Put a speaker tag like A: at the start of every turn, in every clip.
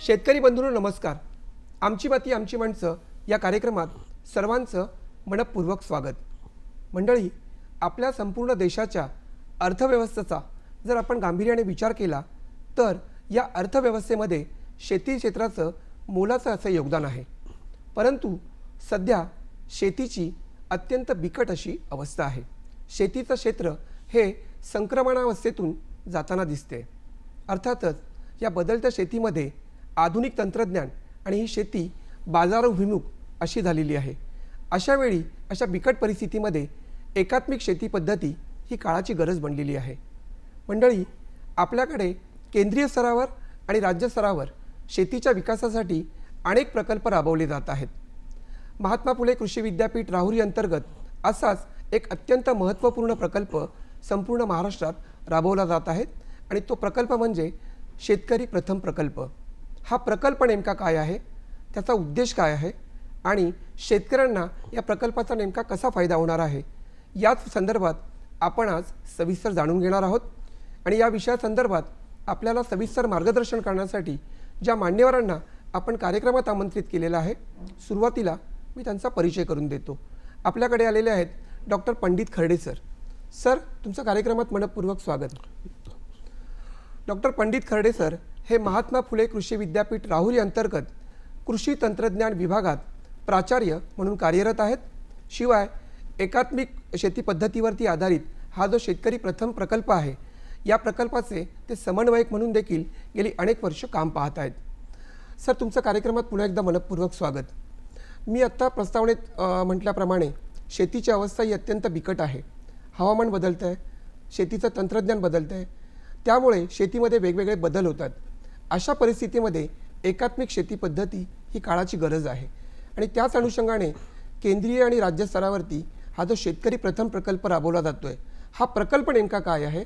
A: शेतकरी बंधूंनो नमस्कार. आमची माती आमची माणसं या कार्यक्रमात सर्वांचं मनपूर्वक स्वागत. मंडळी आपल्या संपूर्ण देशाच्या अर्थव्यवस्थेचा जर आपण गांभीर्याने विचार केला तर या अर्थव्यवस्थेमध्ये शेती क्षेत्राचं मोलाचं असं योगदान आहे. परंतु सध्या शेतीची अत्यंत बिकट अशी अवस्था आहे. शेतीचं क्षेत्र हे संक्रमणावस्थेतून जाताना दिसते. अर्थातच या बदलत्या शेतीमध्ये आधुनिक तंत्रज्ञान आणि ही शेती बाजारभिमुख अशी झालेली आहे. अशावेळी अशा बिकट परिस्थितीमध्ये एकात्मिक शेती पद्धती ही काळाची गरज बनलेली आहे. मंडळी आपल्याकडे केंद्रीय स्तरावर आणि राज्य स्तरावर शेतीच्या विकासासाठी अनेक प्रकल्प राबवले जात आहेत. महात्मा फुले कृषी विद्यापीठ राहुरी अंतर्गत असाच एक अत्यंत महत्त्वपूर्ण प्रकल्प संपूर्ण महाराष्ट्रात राबवला जात आहे आणि तो प्रकल्प म्हणजे शेतकरी प्रथम प्रकल्प. हा प्रकल्प नेमका काय आहे? त्याचा उद्देश काय आहे? आणि शेतकऱ्यांना या प्रकल्पाचा नेमका कसा फायदा होणार आहे? याच संदर्भात आपण आज सविस्तर जाणून घेणार आहोत. आणि या विषयासंदर्भात आपल्याला सविस्तर मार्गदर्शन करण्यासाठी ज्या मान्यवरांना आपण कार्यक्रमात आमंत्रित केलेलं आहे सुरुवातीला मी त्यांचा परिचय करून देतो. आपल्याकडे आलेले आहेत doctor Pandit Kharde sir. Sir तुमचं कार्यक्रमात मनपूर्वक स्वागत. डॉक्टर पंडित खर्डे सर हे महात्मा फुले कृषी विद्यापीठ राहुरी अंतर्गत कृषी तंत्रज्ञान विभागात प्राचार्य म्हणून कार्यरत आहेत. शिवाय एकात्मिक शेती पद्धतीवरती आधारित हा जो शेतकरी प्रथम प्रकल्प आहे या प्रकल्पाचे ते समन्वयक म्हणून देखील गेली अनेक वर्ष काम पाहत आहेत. सर तुमचं कार्यक्रमात पुन्हा एकदा मनपूर्वक स्वागत. मी आत्ता प्रस्तावनेत म्हटल्याप्रमाणे शेतीची अवस्था ही अत्यंत बिकट आहे. हवामान बदलतं आहे शेतीचं तंत्रज्ञान बदलतं आहे त्यामुळे शेतीमध्ये वेगवेगळे बदल होतात. अशा परिस्थितीमध्ये एकात्मिक शेती पद्धती ही काळाची गरज आहे. आणि त्याच अनुषंगाने केंद्रीय आणि राज्य स्तरावरती हा जो शेतकरी प्रथम प्रकल्प राबवला जातो आहे हा प्रकल्प नेमका काय आहे?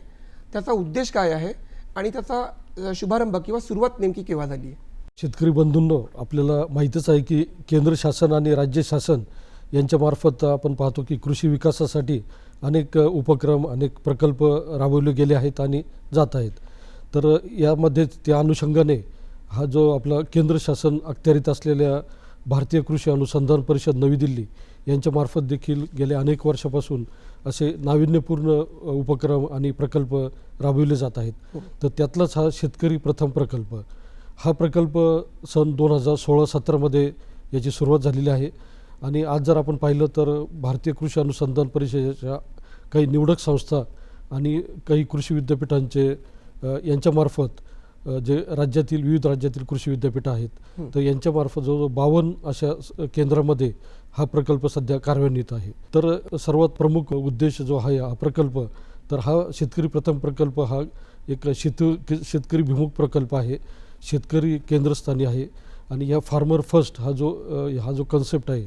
A: त्याचा उद्देश काय आहे? आणि त्याचा शुभारंभ किंवा सुरुवात नेमकी केव्हा झाली आहे?
B: शेतकरी बंधूंनो आपल्याला माहीतच आहे की केंद्र शासन आणि राज्य शासन यांच्यामार्फत आपण पाहतो की कृषी विकासासाठी अनेक उपक्रम अनेक प्रकल्प राबवले गेले आहेत आणि जात आहेत. तर यामध्ये त्या अनुषंगाने हा जो आपला केंद्र शासन अखत्यारीत असलेल्या भारतीय कृषी अनुसंधान परिषद नवी दिल्ली यांच्यामार्फत देखील गेल्या अनेक वर्षापासून असे नाविन्यपूर्ण उपक्रम आणि प्रकल्प राबविले जात आहेत. तर त्यातलाच हा शेतकरी प्रथम प्रकल्प. हा प्रकल्प सन दोन हजार सोळा सतरामध्ये याची सुरुवात झालेली आहे. आणि आज जर आपण पाहिलं तर भारतीय कृषी अनुसंधान परिषदेच्या काही निवडक संस्था आणि काही कृषी विद्यापीठांचे यांच्यामार्फत जे राज्यातील विविध राज्यातील कृषी विद्यापीठं आहेत. तर यांच्यामार्फत जवळजवळ बावन्न अशा केंद्रामध्ये हा प्रकल्प सध्या कार्यान्वित आहे. तर सर्वात प्रमुख उद्देश जो आहे हा प्रकल्प तर हा शेतकरी प्रथम प्रकल्प हा एक शेत शेतकरी भिमुख प्रकल्प आहे. शेतकरी केंद्रस्थानी आहे. आणि या फार्मर फर्स्ट हा जो हा जो कन्सेप्ट आहे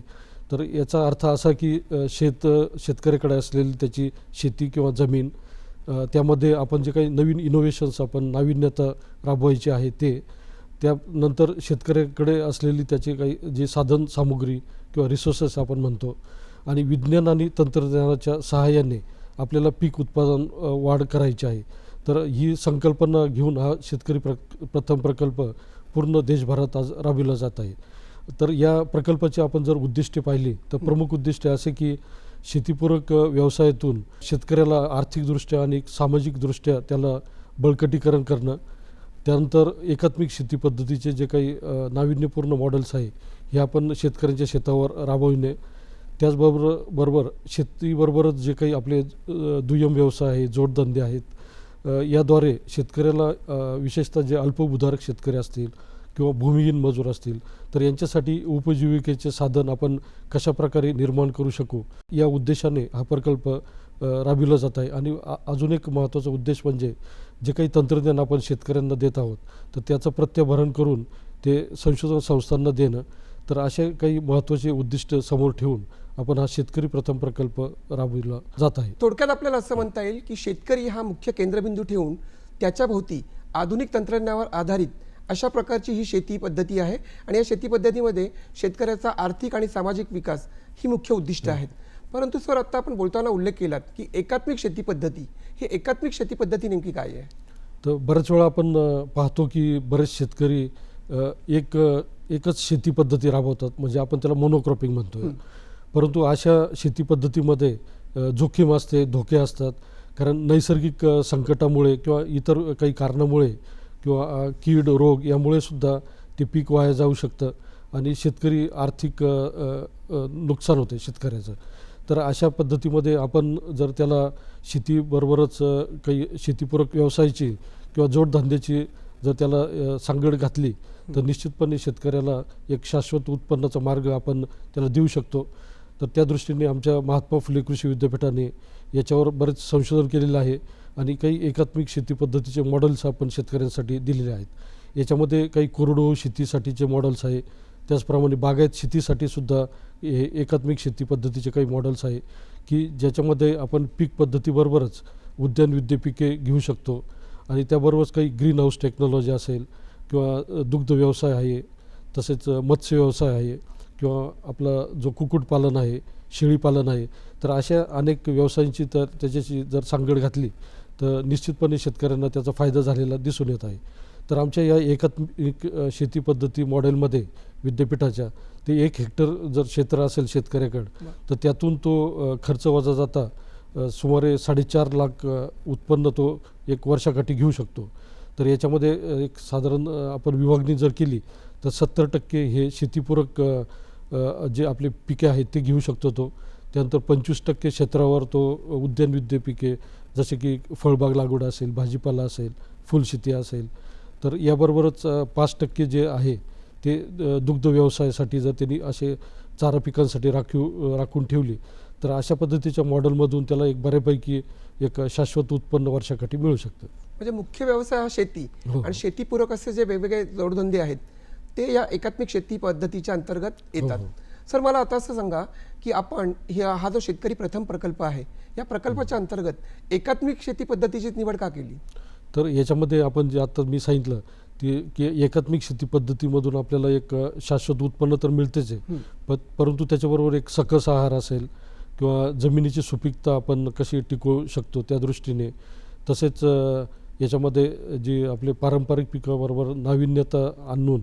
B: तर याचा अर्थ असा की शेत शेतकऱ्याकडे असलेली त्याची शेती किंवा जमीन त्यामध्ये आपण जे काही नवीन इनोव्हेशन्स आपण नाविन्यता राबवायची आहे ते त्यानंतर शेतकऱ्याकडे असलेली त्याची काही जी साधन सामुग्री किंवा रिसोर्सेस आपण म्हणतो आणि विज्ञान आणि तंत्रज्ञानाच्या सहाय्याने आपल्याला पीक उत्पादन वाढ करायची आहे. तर ही संकल्पना घेऊन हा शेतकरी प्र प्रथम प्रकल्प पूर्ण देशभरात आज राबविला जात आहे. तर या प्रकल्पाची आपण जर उद्दिष्टे पाहिली तर प्रमुख उद्दिष्ट असे की शेतीपूरक व्यवसायातून शेतकऱ्याला आर्थिकदृष्ट्या आणि सामाजिकदृष्ट्या त्याला बळकटीकरण करणं त्यानंतर एकात्मिक शेती पद्धतीचे जे काही नाविन्यपूर्ण मॉडेल्स आहे हे आपण शेतकऱ्यांच्या शेतावर राबविणे. त्याचबरोबर बरोबर शेतीबरोबरच जे काही आपले दुय्यम व्यवसाय आहे जोडधंदे आहेत याद्वारे शेतकऱ्याला विशेषतः जे अल्पभूधारक शेतकरी असतील किंवा भूमिहीन मजूर असतील तर यांच्यासाठी उपजीविकेचे साधन आपण कशाप्रकारे निर्माण करू शकू या उद्देशाने हा प्रकल्प राबविला जात आहे. आणि अजून एक महत्त्वाचा उद्देश म्हणजे जे काही तंत्रज्ञान आपण शेतकऱ्यांना देत आहोत तर त्याचं प्रत्याभरण करून ते संशोधन संस्थांना देणं तर असे काही महत्त्वाचे उद्दिष्ट समोर ठेवून आपण हा शेतकरी प्रथम प्रकल्प राबविला जात आहे.
A: थोडक्यात आपल्याला असं म्हणता येईल की शेतकरी हा मुख्य केंद्रबिंदू ठेवून त्याच्या भोवती आधुनिक तंत्रज्ञानावर आधारित अशा प्रकारची ही शेती पद्धती आहे आणि या शेती पद्धतीमध्ये शेतकऱ्याचा आर्थिक आणि सामाजिक विकास ही मुख्य उद्दिष्ट आहेत. परंतु सर आत्ता आपण बोलताना उल्लेख केलात की एकात्मिक शेती पद्धती ही एकात्मिक शेती पद्धती नेमकी काय आहे?
B: तर बऱ्याच वेळा आपण पाहतो की बरेच शेतकरी एक एकच शेती पद्धती राबवतात. म्हणजे आपण त्याला मोनोक्रॉपिंग म्हणतो परंतु अशा शेती पद्धतीमध्ये जोखीम असते धोके असतात. कारण नैसर्गिक संकटामुळे किंवा इतर काही कारणामुळे किंवा कीड रोग यामुळे सुद्धा ते पीक वाया जाऊ शकतं आणि शेतकरी आर्थिक नुकसान होते शेतकऱ्याचं. तर अशा पद्धतीमध्ये आपण जर त्याला शेतीबरोबरच काही शेतीपूरक व्यवसायाची किंवा जोडधंद्याची जर त्याला सांगड घातली तर निश्चितपणे शेतकऱ्याला एक शाश्वत उत्पन्नाचा मार्ग आपण त्याला देऊ शकतो. तर त्या दृष्टीने आमच्या महात्मा फुले कृषी विद्यापीठाने याच्यावर बरेच संशोधन केलेलं आहे आणि काही एकात्मिक शेती पद्धतीचे मॉडेल्स आपण शेतकऱ्यांसाठी दिलेले आहेत. याच्यामध्ये काही कोरडवाहू शेतीसाठीचे मॉडेल्स आहे. त्याचप्रमाणे बागायत शेतीसाठी सुद्धा हे एकात्मिक शेती पद्धतीचे काही मॉडेल्स आहे की ज्याच्यामध्ये आपण पीक पद्धतीबरोबरच उद्यानविद्य पिके घेऊ शकतो. आणि त्याबरोबरच काही ग्रीन हाऊस टेक्नॉलॉजी असेल किंवा दुग्ध व्यवसाय आहे तसेच मत्स्य व्यवसाय आहे किंवा आपला जो कुक्कुटपालन आहे शेळीपालन आहे तर अशा अनेक व्यवसायांची तर त्याच्याशी जर सांगड घातली तर निश्चितपणे शेतकऱ्यांना त्याचा फायदा झालेला दिसून येत आहे. तर आमच्या या एकात्मिक शेती पद्धती मॉडेलमध्ये विद्यापीठाच्या ते एक हेक्टर जर क्षेत्र असेल शेतकऱ्याकडं तर त्यातून तो खर्च वजा जाता सुमारे साडेचार लाख उत्पन्न तो एक वर्षाकाठी घेऊ शकतो. तर याच्यामध्ये एक साधारण आपण विभागणी जर केली तर सत्तर टक्के हे शेतीपूरक जे आपले पिके आहेत ते घेऊ शकतो तो. त्यानंतर पंचवीस टक्के क्षेत्रावर तो उद्यानविद्य पिके जसे की फळबाग लागवड असेल भाजीपाला असेल फुलशेती असेल तर याबरोबरच पाच टक्के जे आहे ते दुग्ध व्यवसायासाठी जर त्यांनी असे चारा पिकांसाठी राखीव राखून ठेवली तर अशा पद्धतीच्या मॉडेलमधून त्याला एक बऱ्यापैकी एक शाश्वत उत्पन्न वर्षाकाठी मिळू शकतं
A: म्हणजे मुख्य व्यवसाय हा शेती
B: हो.
A: आणि शेतीपूरक असे जे वेगवेगळे जोडधंदे आहेत ते या एकात्मिक शेती पद्धतीच्या अंतर्गत येतात
B: हो.
A: सर मला आता असं सांगा की आपण हा जो शेतकरी प्रथम प्रकल्प आहे या प्रकल्पाच्या अंतर्गत एकात्मिक शेती पद्धतीची निवड का केली
B: तर याच्यामध्ये आपण जे आता मी सांगितलं ते की एकात्मिक शेती पद्धतीमधून आपल्याला एक शाश्वत उत्पन्न तर मिळतेच आहे. प परंतु त्याच्याबरोबर एक सकस आहार असेल किंवा जमिनीची सुपीकता आपण कशी टिकवू शकतो त्या दृष्टीने तसेच याच्यामध्ये जी आपले पारंपरिक पिकाबरोबर नाविन्यता आणून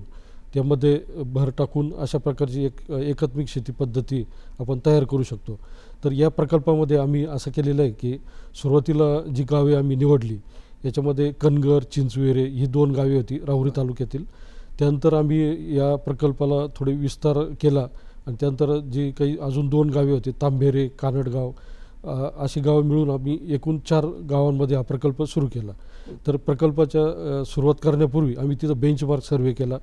B: त्यामध्ये भर टाकून अशा प्रकारची एक एकात्मिक शेती पद्धती आपण तयार करू शकतो. तर या प्रकल्पामध्ये आम्ही असं केलेलं आहे की सुरुवातीला जी गावे आम्ही निवडली याच्यामध्ये कनगर चिंचवेरे ही दोन गावे होती राहुरी तालुक्यातील. त्यानंतर आम्ही या प्रकल्पाला थोडे विस्तार केला आणि त्यानंतर जी काही अजून दोन गावे होती तांबेरे कानडगाव अशी गावं मिळून आम्ही एकूण चार गावांमध्ये हा प्रकल्प सुरू केला. तर प्रकल्पाच्या सुरुवात करण्यापूर्वी आम्ही तिथं बेंचमार्क सर्वे केला.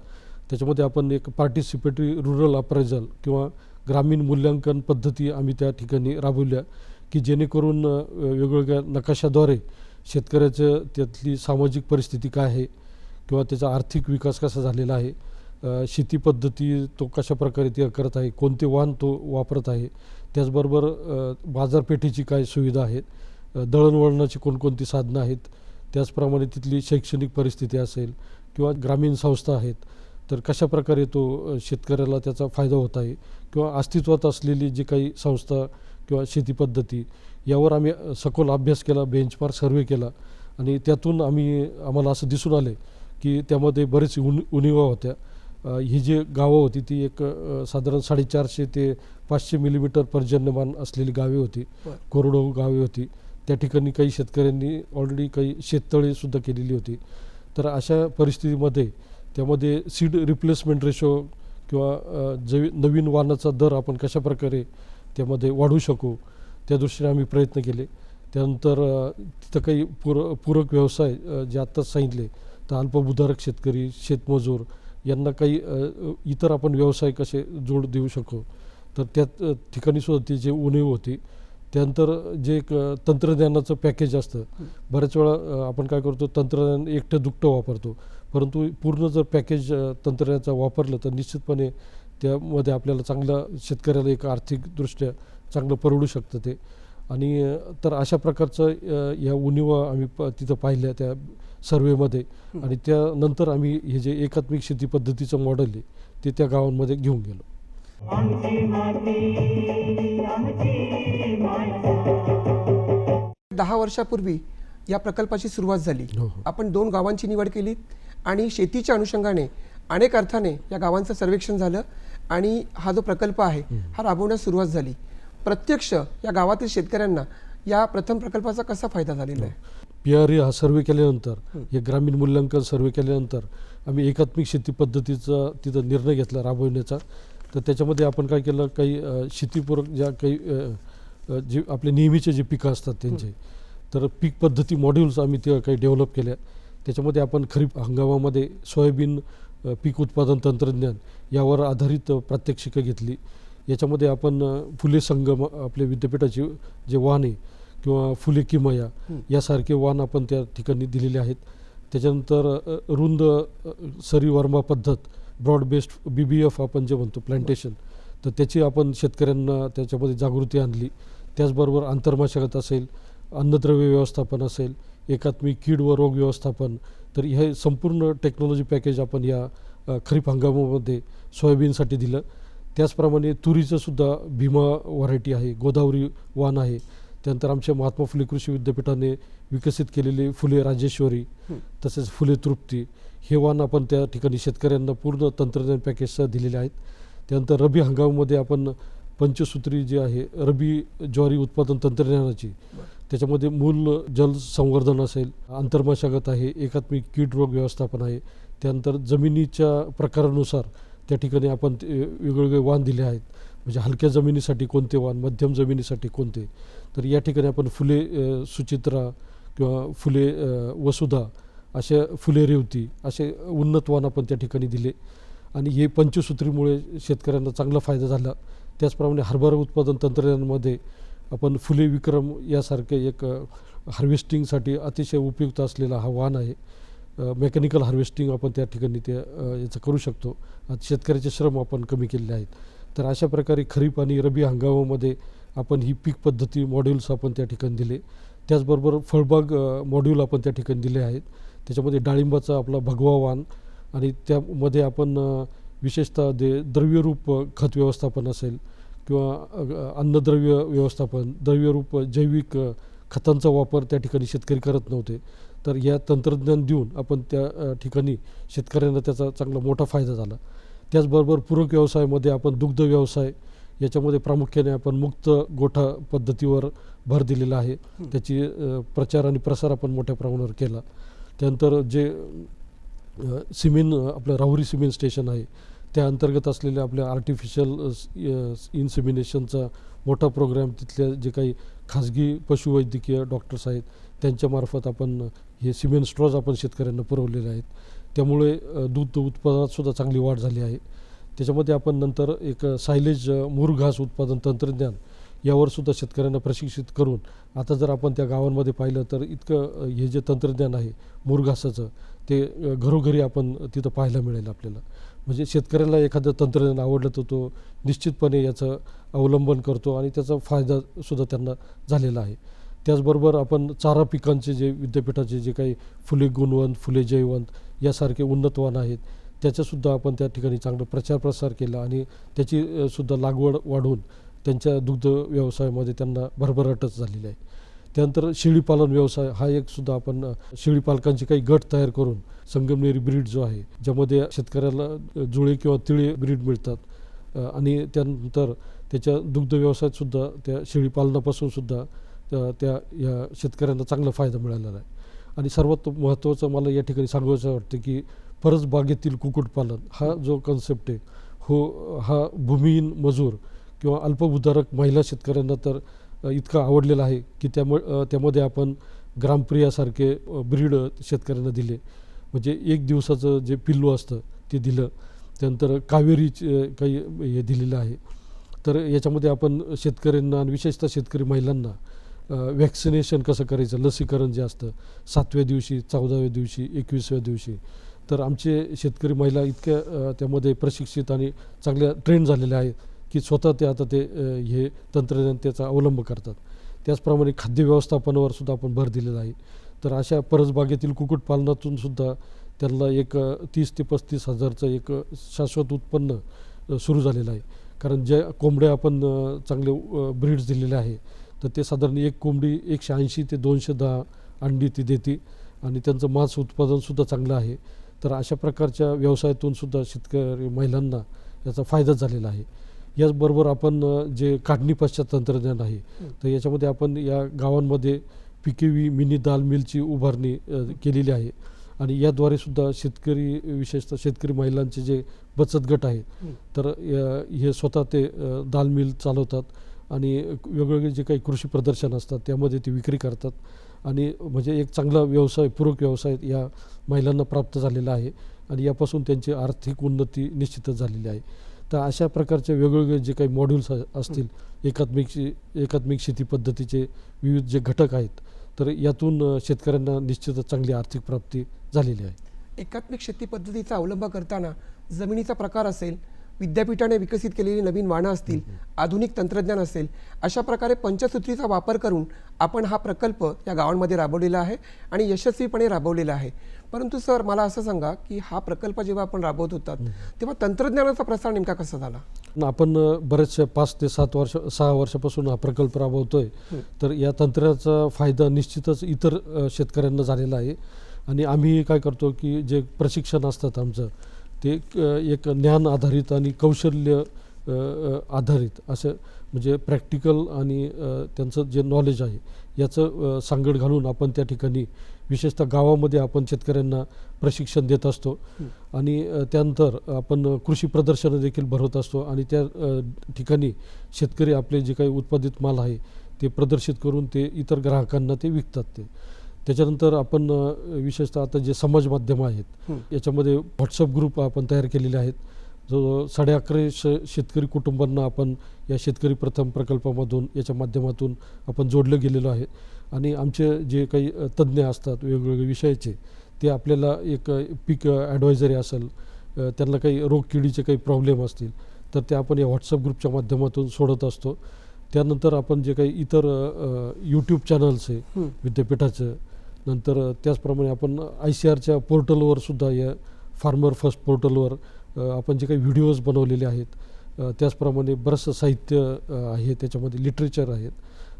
B: त्याच्यामध्ये आपण एक पार्टिसिपेटरी रुरल अप्रायझल किंवा ग्रामीण मूल्यांकन पद्धती आम्ही त्या ठिकाणी राबवल्या की जेणेकरून वेगवेगळ्या नकाशाद्वारे शेतकऱ्याचं त्यातली सामाजिक परिस्थिती काय आहे किंवा त्याचा आर्थिक विकास कसा झालेला आहे शेती पद्धती तो कशा प्रकारे ते करत आहे कोणते वाहन तो वापरत आहे त्याचबरोबर बाजारपेठेची काय सुविधा आहेत दळणवळणाची कोणकोणती साधनं आहेत त्याचप्रमाणे तिथली शैक्षणिक परिस्थिती असेल किंवा ग्रामीण संस्था आहेत तर कशा प्रकारे तो शेतकऱ्याला त्याचा फायदा होत आहे किंवा अस्तित्वात असलेली जी काही संस्था किंवा शेती पद्धती यावर आम्ही सखोल अभ्यास केला बेंचमार्क सर्वे केला. आणि त्यातून आम्ही आम्हाला असं दिसून आले की त्यामध्ये बरेच उण उणिवा होत्या. ही जी गावं होती ती एक साधारण साडेचारशे ते पाचशे मिलीमीटर पर्जन्यमान असलेली गावे होती. कोरडवाहू गावे होती. त्या ठिकाणी काही शेतकऱ्यांनी ऑलरेडी काही शेततळेसुद्धा केलेली होती. तर अशा परिस्थितीमध्ये त्यामध्ये सीड रिप्लेसमेंट रेशो किंवा जवी नवीन वाहनाचा दर आपण कशा प्रकारे त्यामध्ये वाढवू शकू? त्या दृष्टीने आम्ही प्रयत्न केले. त्यानंतर तिथं काही पूर पूरक व्यवसाय जे आत्ताच सांगितले तर अल्पभूधारक शेतकरी शेतमजूर यांना काही इतर आपण व्यवसाय कसे जोड देऊ शकू. तर त्या ठिकाणीसुद्धा ठिकाणी सुद्धा ती जे उणीव होती. त्यानंतर जे एक तंत्रज्ञानाचं पॅकेज असतं. बऱ्याच वेळा आपण काय करतो तंत्रज्ञान एकटं दुकटं वापरतो. परंतु पूर्ण जर पॅकेज तंत्रज्ञानाचा तंत्रज्ञानाचं वापरलं तर निश्चितपणे त्यामध्ये आपल्याला चांगला शेतकऱ्याला एक आर्थिकदृष्ट्या चांगलं परवडू शकतं ते. आणि तर अशा प्रकारचं या उणीवा आम्ही प तिथं पाहिल्या त्या सर्वेमध्ये. आणि त्यानंतर आम्ही हे जे एकात्मिक शेती पद्धतीचं मॉडेल आहे ते त्या गावांमध्ये घेऊन गेलो.
A: दहा वर्षापूर्वी या प्रकल्पाची सुरुवात झाली.
B: हो, हो.
A: आपण दोन गावांची निवड केली आणि शेतीच्या अनुषंगाने अनेक अर्थाने या गावांचं सर्वेक्षण झालं आणि हा जो प्रकल्प आहे हा राबवण्यास सुरुवात झाली. प्रत्यक्ष या गावातील शेतकऱ्यांना या प्रथम प्रकल्पाचा कसा फायदा झालेला आहे?
B: पी आर ए हा सर्वे केल्यानंतर हे ग्रामीण मूल्यांकन सर्वे केल्यानंतर आम्ही एकात्मिक शेती पद्धतीचा तिथं निर्णय घेतला राबवण्याचा. तर त्याच्यामध्ये आपण काय केलं काही शेतीपूरक ज्या काही जे आपले नेहमीचे जे पिकं असतात त्यांचे तर पीक पद्धती मॉड्यूल्स आम्ही ते काही डेव्हलप केल्या. त्याच्यामध्ये आपण खरीप हंगामामध्ये सोयाबीन पीक उत्पादन तंत्रज्ञान यावर आधारित प्रात्यक्षिकं घेतली. याच्यामध्ये आपण फुले संगम आपले विद्यापीठाचे जे वाण आहे किंवा फुले किमया यासारखे वाण आपण त्या ठिकाणी दिलेले आहेत. त्याच्यानंतर रुंद सरी वर्मा पद्धत broad based B B F आपण जे म्हणतो प्लांटेशन तर त्याची आपण शेतकऱ्यांना त्याच्यामध्ये जागृती आणली. त्याचबरोबर आंतरमशागत असेल अन्नद्रव्य व्यवस्थापन असेल एकात्मिक कीड व रोग व्यवस्थापन तर हे संपूर्ण टेक्नॉलॉजी पॅकेज आपण या खरीप हंगामामध्ये सोयाबीनसाठी दिलं. त्याचप्रमाणे तुरीचं सुद्धा भीमा व्हरायटी आहे गोदावरी वाण आहे. त्यानंतर आमच्या महात्मा फुले कृषी विद्यापीठाने विकसित केलेले फुले राजेश्वरी तसेच फुले तृप्ती हे वाण आपण त्या ठिकाणी शेतकऱ्यांना पूर्ण तंत्रज्ञान पॅकेजसह दिलेले आहेत. त्यानंतर रबी हंगामामध्ये आपण पंचसूत्री जी आहे रबी ज्वारी उत्पादन तंत्रज्ञानाची त्याच्यामध्ये मूल जल संवर्धन असेल आंतरमशागत आहे एकात्मिक कीड रोग व्यवस्थापन आहे. त्यानंतर जमिनीच्या प्रकारानुसार त्या ठिकाणी आपण ते वेगवेगळे वाण दिले आहेत. म्हणजे हलक्या जमिनीसाठी कोणते वाण मध्यम जमिनीसाठी कोणते? तर या ठिकाणी आपण फुले सुचित्रा किंवा फुले वसुधा अशा फुले रेवती असे उन्नत वाण आपण त्या ठिकाणी दिले. आणि हे पंचसूत्रीमुळे शेतकऱ्यांना चांगला फायदा झाला. त्याचप्रमाणे हरभरा उत्पादन तंत्रज्ञानामध्ये आपण फुले विक्रम यासारखे एक हार्वेस्टिंगसाठी अतिशय उपयुक्त असलेला हा वाण आहे. मेकॅनिकल हार्वेस्टिंग आपण त्या ठिकाणी ते याचं करू शकतो. शेतकऱ्याचे श्रम आपण कमी केलेले आहेत. तर अशा प्रकारे खरीप आणि रबी हंगामामध्ये आपण ही पीक पद्धती मॉड्यूल्स आपण त्या ठिकाणी दिले. त्याचबरोबर फळबाग मॉड्यूल आपण त्या ठिकाणी दिले आहेत. त्याच्यामध्ये डाळिंबाचा आपला भगवा वाण आणि त्यामध्ये आपण विशेषतः दे द्रव्यरूप खत व्यवस्थापन असेल किंवा अन्नद्रव्य व्यवस्थापन द्रव्यरूप जैविक खतांचा वापर त्या ठिकाणी शेतकरी करत नव्हते. तर या तंत्रज्ञान देऊन आपण त्या ठिकाणी शेतकऱ्यांना त्याचा चांगला मोठा फायदा झाला. त्याचबरोबर पूरक व्यवसायामध्ये आपण दुग्ध व्यवसाय याच्यामध्ये प्रामुख्याने आपण मुक्त गोठा पद्धतीवर भर दिलेला आहे. त्याची प्रचार आणि प्रसार आपण मोठ्या प्रमाणावर केला. त्यानंतर जे सिमेंट आपलं राहुरी सिमेंट स्टेशन आहे त्या अंतर्गत असलेल्या आपल्या आर्टिफिशियल इन्सिमिनेशनचा मोठा प्रोग्राम तिथल्या जे काही खाजगी पशुवैद्यकीय डॉक्टर्स आहेत त्यांच्यामार्फत आपण हे सिमेंट स्ट्रॉज आपण शेतकऱ्यांना पुरवलेले आहेत. त्यामुळे दूध उत्पादनात सुद्धा चांगली वाढ झाली आहे. त्याच्यामध्ये आपण नंतर एक सायलेज मुरघास उत्पादन तंत्रज्ञान यावर सुद्धा शेतकऱ्यांना प्रशिक्षित करून आता जर आपण त्या गावांमध्ये पाहिलं तर इतकं हे जे तंत्रज्ञान आहे मुरघासाचं ते घरोघरी आपण तिथं पाहायला मिळेल आपल्याला. म्हणजे शेतकऱ्याला एखादं तंत्रज्ञान आवडलं तर तो निश्चितपणे याचं अवलंबन करतो आणि त्याचा फायदासुद्धा त्यांना झालेला आहे. त्याचबरोबर आपण चारा पिकांचे जे विद्यापीठाचे जे काही फुले गुणवंत फुले जयवंत यासारखे उन्नतवान आहेत त्याच्यासुद्धा आपण त्या ठिकाणी चांगला प्रचार प्रसार केला आणि त्याची सुद्धा लागवड वाढवून त्यांच्या दुग्ध व्यवसायामध्ये त्यांना भरभराटच झालेली आहे. त्यानंतर शेळीपालन व्यवसाय हा एक सुद्धा आपण शेळीपालकांचे काही गट तयार करून संगमनेरी ब्रीड जो आहे ज्यामध्ये शेतकऱ्याला जुळे किंवा तिळे ब्रीड मिळतात आणि त्यानंतर त्याच्या दुग्ध व्यवसायात सुद्धा त्या शेळीपालनापासून सुद्धा त्या त्या या शेतकऱ्यांना चांगला फायदा मिळालेला आहे. आणि सर्वात महत्त्वाचं मला या ठिकाणी सांगायचं वाटतं की परसबागेतील कुक्कुटपालन हा जो कन्सेप्ट आहे हो हा भूमिहीन मजूर किंवा अल्पभूधारक महिला शेतकऱ्यांना तर इतका आवडलेला आहे की त्याम त्यामध्ये आपण ग्रामप्रियासारखे ब्रीड शेतकऱ्यांना दिले. म्हणजे एक दिवसाचं जे पिल्लू असतं ते दिलं. त्यानंतर कावेरीचे काही हे दिलेलं आहे. तर याच्यामध्ये आपण शेतकऱ्यांना आणि विशेषतः शेतकरी महिलांना वॅक्सिनेशन कसं करायचं? लसीकरण जे असतं सातव्या दिवशी चौदाव्या दिवशी एकवीसव्या दिवशी. तर आमचे शेतकरी महिला इतक्या त्यामध्ये प्रशिक्षित आणि चांगल्या ट्रेन झालेल्या आहेत की स्वतः ते आता ते हे तंत्रज्ञान त्याचा अवलंब करतात. त्याचप्रमाणे खाद्य व्यवस्थापनावर सुद्धा आपण भर दिलेला आहे. तर अशा परसबागेतील कुक्कुटपालनातून सुद्धा त्यांना एक तीस ते पस्तीस हजारचं एक शाश्वत उत्पन्न सुरू झालेलं आहे. कारण ज्या कोंबड्या आपण चांगले ब्रीड्स दिलेले आहे तर ते साधारण एक कोंबडी एकशे ऐंशी ते दोनशे दहा अंडी ती देते. आणि त्यांचं मांस उत्पादनसुद्धा चांगलं आहे. तर अशा प्रकारच्या व्यवसायातून सुद्धा शेतकरी महिलांना याचा फायदा झालेला आहे. याचबरोबर आपण जे काढणी पश्चात तंत्रज्ञान आहे तर याच्यामध्ये आपण या गावांमध्ये पिकेवी मिनी दाल मिलची उभारणी केलेली आहे. आणि याद्वारे सुद्धा शेतकरी विशेषतः शेतकरी महिलांचे जे बचत गट आहेत तर या- हे स्वतः ते दाल मिल चालवतात. आणि वेगवेगळे जे काही कृषी प्रदर्शन असतात त्यामध्ये ती विक्री करतात. आणि म्हणजे एक चांगला व्यवसाय पूरक व्यवसाय या महिलांना प्राप्त झालेला आहे आणि यापासून त्यांची आर्थिक उन्नती निश्चितच झालेली आहे. तर अशा प्रकारचे वेगवेगळे जे काही मॉड्यूल्स असतील एकात्मिक एकात्मिक शेती पद्धतीचे विविध जे घटक आहेत तर यातून शेतकऱ्यांना निश्चितच चांगली आर्थिक प्राप्ती झालेली आहे.
A: एकात्मिक शेती पद्धतीचा अवलंब करताना जमिनीचा प्रकार असेल विद्यापीठाने विकसित केलेली नवीन वाणं असतील आधुनिक तंत्रज्ञान असेल अशा प्रकारे पंचसूत्रीचा वापर करून आपण हा प्रकल्प या गावांमध्ये राबवलेला आहे आणि यशस्वीपणे राबवलेला आहे. परंतु सर मला असं सांगा की हा प्रकल्प जेव्हा आपण राबवत होतात तेव्हा तंत्रज्ञानाचा प्रसार नेमका कसा झाला?
B: आपण बरेचशा पाच ते सात वर्ष सहा वर्षापासून हा प्रकल्प राबवतोय. तर या तंत्राचा फायदा निश्चितच इतर शेतकऱ्यांना झालेला आहे. आणि आम्ही काय करतो की जे प्रशिक्षण असतात आमचं ते एक, ज्ञान आधारित आणि कौशल्य आधारित असं म्हणजे प्रॅक्टिकल आणि त्यांचं जे नॉलेज आहे याचं सांगड घालून आपण त्या ठिकाणी विशेषतः गावामध्ये आपण शेतकऱ्यांना प्रशिक्षण देत असतो. आणि त्यानंतर आपण कृषी प्रदर्शनं देखील भरवत असतो आणि त्या ठिकाणी शेतकरी आपले जे काही उत्पादित माल आहे ते प्रदर्शित करून ते इतर ग्राहकांना ते विकतात ते. त्याच्यानंतर आपण विशेषतः आता जे समाज माध्यमं आहेत याच्यामध्ये व्हॉट्सअप ग्रुप आपण तयार केलेले आहेत. जो साडे अकरा श शेतकरी कुटुंबांना आपण या शेतकरी प्रथम प्रकल्पामधून याच्या माध्यमातून आपण जोडलं गेलेलो आहे. आणि आमचे जे काही तज्ज्ञ असतात वेगवेगळे विषयाचे ते आपल्याला एक पीक ॲडवायझरी असेल त्यांना काही रोग किडीचे काही प्रॉब्लेम असतील तर ते आपण या व्हॉट्सअप ग्रुपच्या माध्यमातून सोडत असतो. त्यानंतर आपण जे काही इतर यूट्यूब चॅनल्स आहे विद्यापीठाचं नंतर त्याचप्रमाणे आपण आय सी आरच्या पोर्टलवर सुद्धा या फार्मर फर्स्ट पोर्टलवर आपण जे काही व्हिडिओज बनवलेले आहेत त्याचप्रमाणे बरंचसं साहित्य आहे त्याच्यामध्ये लिटरेचर आहेत.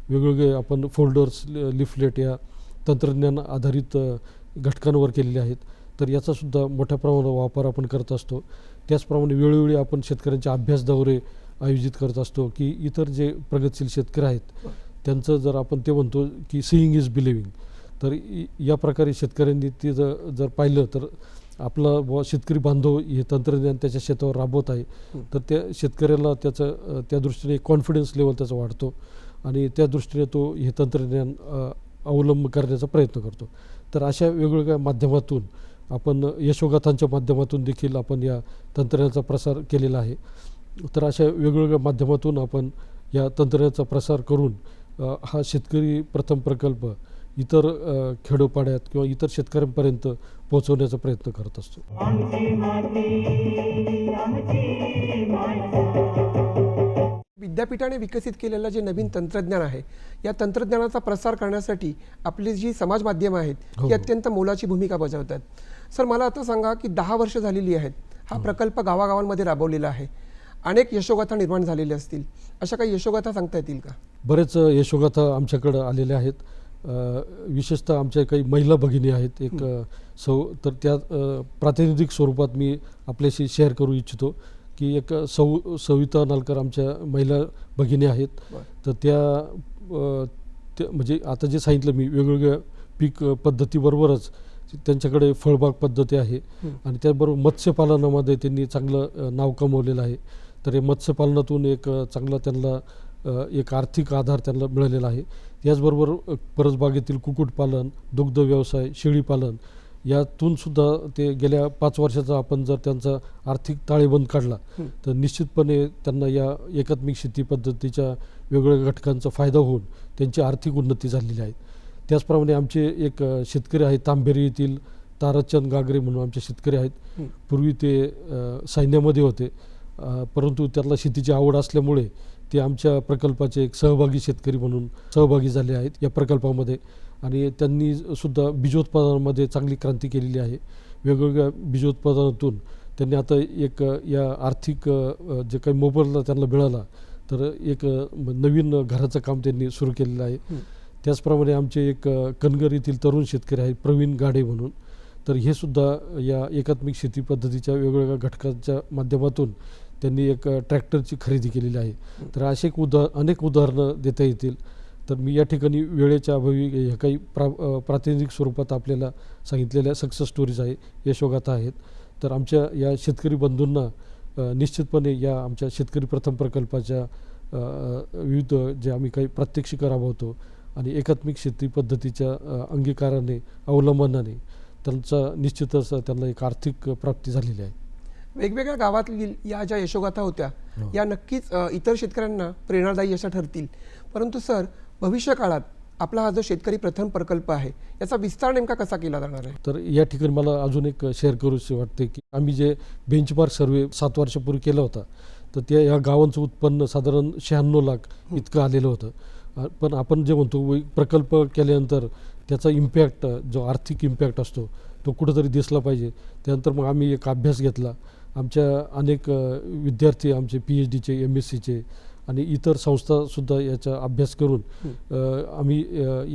B: वेगवेगळे आपण फोल्डर्स लिफलेट या तंत्रज्ञान आधारित घटकांवर केलेले आहेत. तर याचासुद्धा मोठ्या प्रमाणात वापर आपण करत असतो. त्याचप्रमाणे वेळोवेळी आपण शेतकऱ्यांचे अभ्यास दौरे आयोजित करत असतो की इतर जे प्रगतशील शेतकरी आहेत त्यांचं जर आपण ते म्हणतो की सीईंग इज बिलिव्हिंग. तर या प्रकारे शेतकऱ्यांनी ते जर जर पाहिलं तर आपला बुवा शेतकरी बांधव हे तंत्रज्ञान त्याच्या शेतावर राबवत आहे. तर त्या शेतकऱ्याला त्याचं त्या दृष्टीने कॉन्फिडन्स लेवल त्याचा वाढतो आणि त्या दृष्टीने तो हे तंत्रज्ञान अवलंब करण्याचा प्रयत्न करतो. तर अशा वेगवेगळ्या माध्यमातून आपण यशोगाथांच्या माध्यमातून देखील आपण या तंत्रज्ञानाचा प्रसार केलेला आहे. तर अशा वेगवेगळ्या माध्यमातून आपण या तंत्रज्ञानाचा प्रसार करून हा शेतकरी प्रथम प्रकल्प इतर खेडोपाड्यात किंवा इतर शेतकऱ्यांपर्यंत पोहोचवण्याचा प्रयत्न करत असतो.
A: विद्यापीठाने विकसित केलेलं जे नवीन तंत्रज्ञान आहे या तंत्रज्ञानाचा प्रसार करण्यासाठी आपली जी समाज माध्यमं आहेत
B: हो,
A: ही
B: हो.
A: अत्यंत मोलाची भूमिका बजावतात. सर मला आता सांगा की दहा वर्ष झालेली आहेत हा प्रकल्प गावागावांमध्ये राबवलेला आहे. अनेक यशोगाथा निर्माण झालेल्या असतील. अशा काही यशोगाथा सांगता येतील का?
B: बरेच यशोगाथा आमच्याकडं आलेल्या आहेत. विशेषतः आमच्या काही महिला भगिनी आहेत एक सौ तर त्या प्रातिनिधिक स्वरूपात मी आपल्याशी शेअर करू इच्छितो की एक सौ सविता नालकर आमच्या महिला भगिनी आहेत. तर त्या म्हणजे आता जे सांगितलं मी वेगवेगळ्या पीक पद्धतीबरोबरच त्यांच्याकडे फळबाग पद्धती आहे आणि त्याबरोबर मत्स्यपालनामध्ये त्यांनी चांगलं नाव कमवलेलं आहे. तर हे मत्स्यपालनातून एक चांगला त्यांना एक आर्थिक आधार त्यांना मिळालेला आहे. याचबरोबर परसबागेतील कुक्कुटपालन दुग्ध व्यवसाय शेळीपालन यातून सुद्धा ते गेल्या पाच वर्षाचा आपण जर त्यांचा आर्थिक ताळेबंद काढला तर निश्चितपणे त्यांना या एकात्मिक शेती पद्धतीच्या वेगवेगळ्या घटकांचा फायदा होऊन त्यांची आर्थिक उन्नती झालेली आहे. त्याचप्रमाणे आमचे एक शेतकरी आहेत तांबेरी येथील ताराचंद गागरे म्हणून आमचे शेतकरी आहेत. पूर्वी ते सैन्यामध्ये होते. परंतु त्यांना शेतीची आवड असल्यामुळे ते आमच्या प्रकल्पाचे एक सहभागी शेतकरी म्हणून सहभागी झाले आहेत या प्रकल्पामध्ये. आणि त्यांनी सुद्धा बीजोत्पादनामध्ये चांगली क्रांती केलेली आहे. वेगवेगळ्या बीजोत्पादनातून त्यांनी आता एक या आर्थिक जे काही मोबदला त्यांना मिळाला तर एक नवीन घराचं काम त्यांनी सुरू केलेलं आहे. त्याचप्रमाणे आमचे एक कनगर येथील तरुण शेतकरी आहेत प्रवीण गाडे म्हणून. तर हे सुद्धा या एकात्मिक शेती पद्धतीच्या वेगवेगळ्या घटकांच्या माध्यमातून त्यांनी एक ट्रॅक्टरची खरेदी केलेली आहे. तर असे एक उदा अनेक उदाहरणं देता येतील. तर मी या ठिकाणी वेळेच्या अभावी ह्या काही प्रा प्रातिनिधिक स्वरूपात आपल्याला सांगितलेल्या सक्सेस स्टोरीज आहे यशोगाथा आहेत. तर आमच्या या शेतकरी बंधूंना निश्चितपणे या आमच्या शेतकरी प्रथम प्रकल्पाच्या विविध जे आम्ही काही प्रात्यक्षिक राबवतो आणि एकात्मिक शेती पद्धतीच्या अंगीकाराने अवलंबनाने त्यांचा निश्चितच त्यांना एक आर्थिक प्राप्ती झालेली आहे.
A: वेगवेगळ्या गावातील या ज्या यशोगाथा होत्या
B: हो.
A: या नक्कीच इतर शेतकऱ्यांना प्रेरणादायी अशा ठरतील. परंतु सर भविष्य काळात आपला हा जो शेतकरी प्रथम प्रकल्प आहे याचा विस्तार नेमका कसा केला जाणार आहे?
B: तर या ठिकाणी मला अजून एक शेअर करूशी वाटते की आम्ही जे बेंचमार्क सर्वे सात वर्षापूर्वी केला होता तर त्या या गावांचं उत्पन्न साधारण शहाण्णव लाख इतकं आलेलं होतं. पण आपण जे म्हणतो प्रकल्प केल्यानंतर त्याचा इम्पॅक्ट जो आर्थिक इम्पॅक्ट असतो तो कुठंतरी दिसला पाहिजे. त्यानंतर मग आम्ही एक अभ्यास घेतला. आमच्या अनेक विद्यार्थी आमचे पी एच डीचे एम एस सीचे आणि इतर संस्थासुद्धा याचा अभ्यास करून आम्ही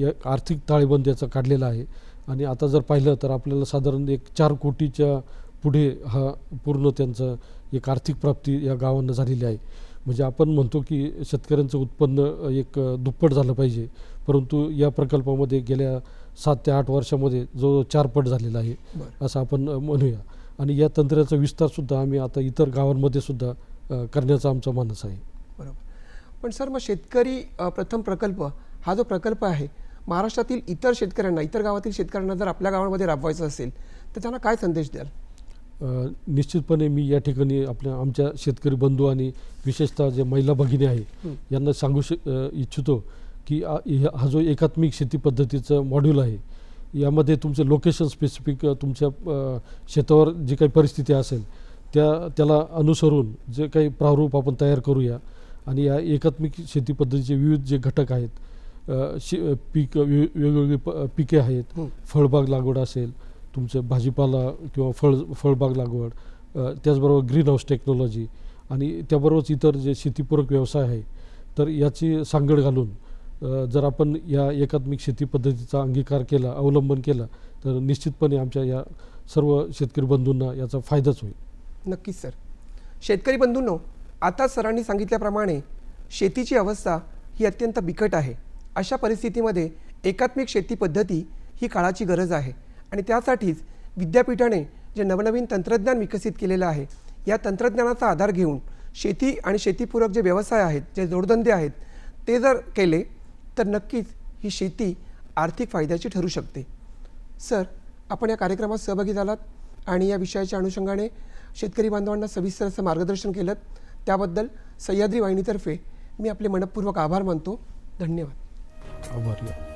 B: या आर्थिक ताळेबंद याचा काढलेला आहे. आणि आता जर पाहिलं तर आपल्याला साधारण एक चार कोटीच्या पुढे हा पूर्ण त्यांचं एक आर्थिक प्राप्ती या गावांना झालेली आहे. म्हणजे आपण म्हणतो की शेतकऱ्यांचं उत्पन्न एक दुप्पट झालं पाहिजे. परंतु या प्रकल्पामध्ये गेल्या सात ते आठ वर्षामध्ये जो चारपट झालेला आहे. असं आपण म्हणूया. आणि या तंत्राचा विस्तारसुद्धा आम्ही आता इतर गावांमध्ये सुद्धा करण्याचा आमचा मानस आहे.
A: बरोबर. पण सर मग शेतकरी प्रथम प्रकल्प हा जो प्रकल्प आहे महाराष्ट्रातील इतर शेतकऱ्यांना इतर गावातील शेतकऱ्यांना जर आपल्या गावामध्ये राबवायचा असेल तर त्यांना काय संदेश द्याल?
B: निश्चितपणे मी या ठिकाणी आपल्या आमच्या शेतकरी बंधू आणि विशेषतः जे महिला भगिनी आहे यांना सांगू श इच्छितो की हा जो एकात्मिक शेती पद्धतीचं मॉड्यूल आहे यामध्ये तुमचं लोकेशन स्पेसिफिक तुमच्या शेतावर जी काही परिस्थिती असेल त्या त्याला अनुसरून जे काही प्रारूप आपण तयार करूया. आणि या एकात्मिक शेती पद्धतीचे विविध जे घटक आहेत शे पीक वे- वेगवेगळी प पिके आहेत. फळबाग लागवड असेल तुमचं भाजीपाला किंवा फळ फळबाग लागवड त्याचबरोबर ग्रीन हाऊस टेक्नॉलॉजी आणि त्याबरोबरच इतर जे शेतीपूरक व्यवसाय आहे तर याची सांगड घालून जर आपण या एकात्मिक शेती पद्धतीचा अंगीकार केला अवलंबन केला तर निश्चितपणे आमच्या या सर्व शेतकरी बंधूंना याचा फायदाच होईल.
A: नक्कीच सर. शेतकरी बंधूंनो आता सरांनी सांगितल्याप्रमाणे शेतीची अवस्था ही अत्यंत बिकट आहे. अशा परिस्थितीमध्ये एकात्मिक शेती पद्धती ही काळाची गरज आहे आणि त्यासाठीच विद्यापीठाने जे नवनवीन तंत्रज्ञान विकसित केलेलं आहे या तंत्रज्ञानाचा आधार घेऊन शेती आणि शेतीपूरक जे व्यवसाय आहेत जे जोडधंदे आहेत ते जर केले तर नक्कीच ही शेती आर्थिक फायद्याची ठरू शकते. सर आपण या कार्यक्रमात सहभागी झालात आणि या विषयाच्या अनुषंगाने शेतकरी बांधवांना सविस्तर असं मार्गदर्शन केलं त्याबद्दल सह्याद्री वाहिनीतर्फे मी आपले मनपूर्वक आभार मानतो. धन्यवाद.
B: आभार.